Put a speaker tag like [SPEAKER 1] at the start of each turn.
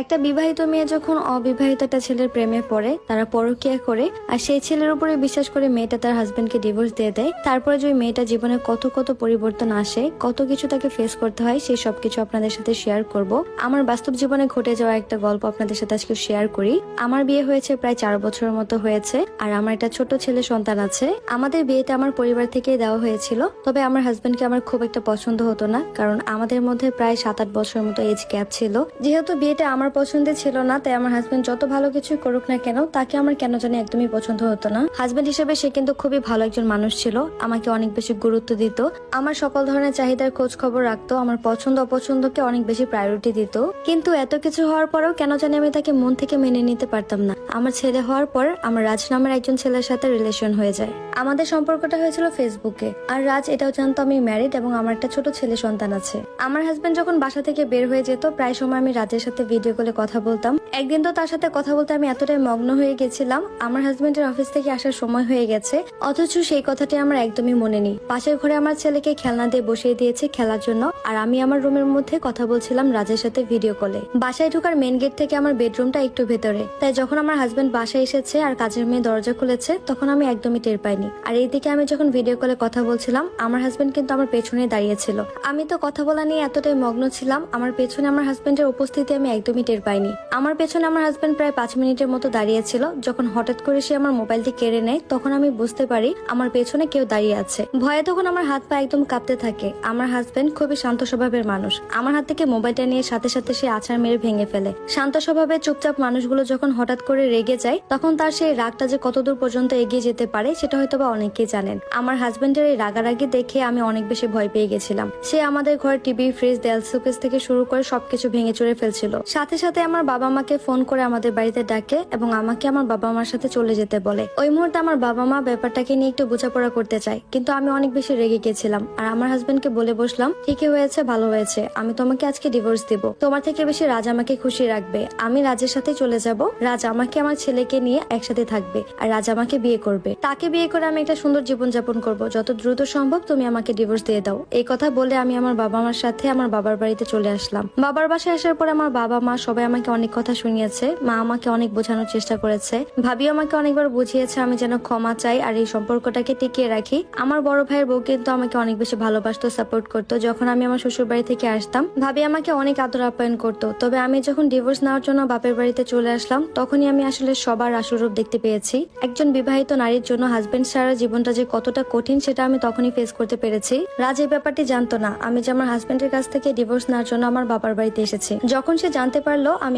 [SPEAKER 1] একটা বিবাহিত মেয়ে যখন অবিবাহিত একটা ছেলের প্রেমে পড়ে, তারা পরকিয়া করে, আর সেই ছেলের উপরে বিশ্বাস করে মেয়েটা তার হাজবেন্ডকে ডিভোর্স দিয়ে দেয়, তারপরে যে মেয়েটা জীবনে কত কত পরিবর্তন আসে, কত কিছু তাকে ফেস করতে হয়, সেই সব কিছু আপনাদের সাথে শেয়ার করব। আমার বাস্তব জীবনে ঘটে যাওয়া একটা গল্প আপনাদের সাথে আজকে শেয়ার করি। আমার বিয়ে হয়েছে প্রায় চার বছরের মতো হয়েছে, আর আমার একটা ছোট ছেলে সন্তান আছে। আমাদের বিয়েতে আমার পরিবার থেকেই দেওয়া হয়েছিল, তবে আমার হাজবেন্ডকে আমার খুব একটা পছন্দ হতো না, কারণ আমাদের মধ্যে প্রায় সাত আট বছরের মতো এজ গ্যাপ ছিল। যেহেতু বিয়েটা আমার পছন্দের ছিল না, তাই আমার হাজবেন্ড যত ভালো কিছুই করুক না কেন, তাকে আমার কেন জানি একদমই পছন্দ হতো না। হাজবেন্ড হিসেবে সে কিন্তু খুবই ভালো একজন মানুষ ছিল, আমাকে অনেক বেশি গুরুত্ব দিত। আমার সকল ধরনের চাহিদার খোঁজ খবর রাখতো, আমার পছন্দ অপছন্দকে অনেক বেশি প্রায়োরিটি দিত। কিন্তু এত কিছু হওয়ার পরেও কেন জানি আমি তাকে মন থেকে মেনে নিতে পারতাম না। আমার ছেলে হওয়ার পর আমার রাজ নামের একজন ছেলের সাথে রিলেশন হয়ে যায়। আমাদের সম্পর্কটা হয়েছিল ফেসবুকে, আর রাজ এটাও জানতো আমি ম্যারিড এবং আমার একটা ছোট ছেলে সন্তান আছে। আমার হাজবেন্ড যখন বাসা থেকে বের হয়ে যেত, প্রায় সময় আমি রাজের সাথে ভিডিও কলে কথা বলতাম। একদিন তো তার সাথে কথা বলতে আমি এতটাই মগ্ন হয়ে গেছিলাম, আমার হাজবেন্ডের অফিস থেকে আসার সময় হয়ে গেছে। অথচ সেই কথাটি আমার একদমই মনে নেই। পাশের ঘরে আমার ছেলেকে খেলনা দিয়ে বসিয়ে দিয়েছে খেলার জন্য, আর আমি আমার রুমের মধ্যে কথা বলছিলাম রাজের সাথে ভিডিও কলে বাসায় ঢোকার মেন গেট থেকে আমার বেডরুমটা একটু ভেতরে। তাই যখন আমার হাজবেন্ড বাসায় এসেছে আর কাজের মেয়ে দরজা খুলেছে, তখন আমি একদমই টের পাইনি। আর এইদিকে আমি যখন ভিডিও কলে কথা বলছিলাম, আমার হাজবেন্ড কিন্তু আমার পেছনে দাঁড়িয়েছিল আমি তো কথা বলা নিয়ে এতটাই মগ্ন ছিলাম, আমার পেছনে আমার হাজবেন্ডের উপস্থিতি আমি একদমই টের পাইনি। আমার পেছনে আমার হাজবেন্ড প্রায় পাঁচ মিনিটের মতো দাঁড়িয়েছিল। যখন হঠাৎ করে সে আমার মোবাইলটি কেড়ে নেয়, তখন আমি বুঝতে পারি আমার পেছনে কেউ দাঁড়িয়ে আছে। ভয়ে তখন আমার হাত পা একদম কাঁপতে থাকে। আমার হাজবেন্ড খুবই শান্ত স্বভাবের মানুষ। আমার হাত থেকে মোবাইলটা নিয়ে সাথে সাথে সে আছাড় মেরে ভেঙে ফেলে। শান্ত স্বভাবের চুপচাপ মানুষগুলো যখন হঠাৎ করে রেগে যায়, তখন তার সেই রাগটা যে কতদূর পর্যন্ত এগিয়ে যেতে পারে, সেটা হয়তো বা অনেকেই জানেন। আমার হাজবেন্ডের এই রাগারাগি দেখে আমি অনেক বেশি ভয় পেয়ে গেছিলাম। সে আমাদের ঘর টিভি ফ্রিজ দেয়াল শোকেস থেকে শুরু করে সবকিছু ভেঙে চড়ে ফেলছিল। সাথে সাথে সাথে আমার বাবা মাকে ফোন করে আমাদের বাড়িতে ডাকে এবং আমাকে আমার বাবা মার সাথে চলে যেতে বলে। ওই মুহূর্তে আমার বাবা মা ব্যাপারটাকে নিয়ে একটু বোঝাপড়া করতে চায়, কিন্তু আমি অনেক বেশি রেগে গেছিলাম আর আমার হাজবেন্ডকে বলে বসলাম, ঠিকই হয়েছে, ভালো হয়েছে, আমি তোমাকে আজকে ডিভোর্স দিব। তোমার থেকে বেশি রাজ আমাকে খুশি রাখবে। আমি রাজের সাথে চলে যাব। রাজ আমাকে আমার ছেলেকে নিয়ে একসাথে থাকবে আর রাজ আমাকে বিয়ে করবে। তাকে বিয়ে করে আমি একটা সুন্দর জীবন যাপন করব। যত দ্রুত সম্ভব তুমি আমাকে ডিভোর্স দিয়ে দাও। এই কথা বলে আমি আমার বাবা মার সাথে আমার বাবার বাড়িতে চলে আসলাম। বাবার বাসায় আসার পর আমার বাবা মা সবাই আমাকে অনেক কথা শুনিয়েছে। মা আমাকে অনেক বোঝানোর চেষ্টা করেছে। ভাবি আমাকে অনেকবার বুঝিয়েছে আমি যেন ক্ষমা চাই আর এই সম্পর্কটাকে টিকিয়ে রাখি। আমার বড় ভাইয়ের বউ কিন্তু আমাকে অনেক বেশি ভালোবাসতো সাপোর্ট করতো। যখন আমি আমার শ্বশুর বাড়ি থেকে আসতাম, ভাবি আমাকে অনেক আদর আপ্যায়ন করতো। তবে আমি যখন ডিভোর্স নেওয়ার জন্য বাপের বাড়িতে চলে আসলাম, তখনই আমি আসলে সবার আসরূপ দেখতে পেয়েছি। একজন বিবাহিত নারীর জন্য হাজবেন্ড ছাড়া জীবনটা যে কতটা কঠিন, সেটা আমি তখনই ফেস করতে পেরেছি। রাজ এই ব্যাপারটি জানতো না। আমি যে আমার হাজবেন্ডের কাছ থেকে ডিভোর্স নেওয়ার জন্য আমার বাবার বাড়িতে এসেছি। যখন সে জানতে পারল আমি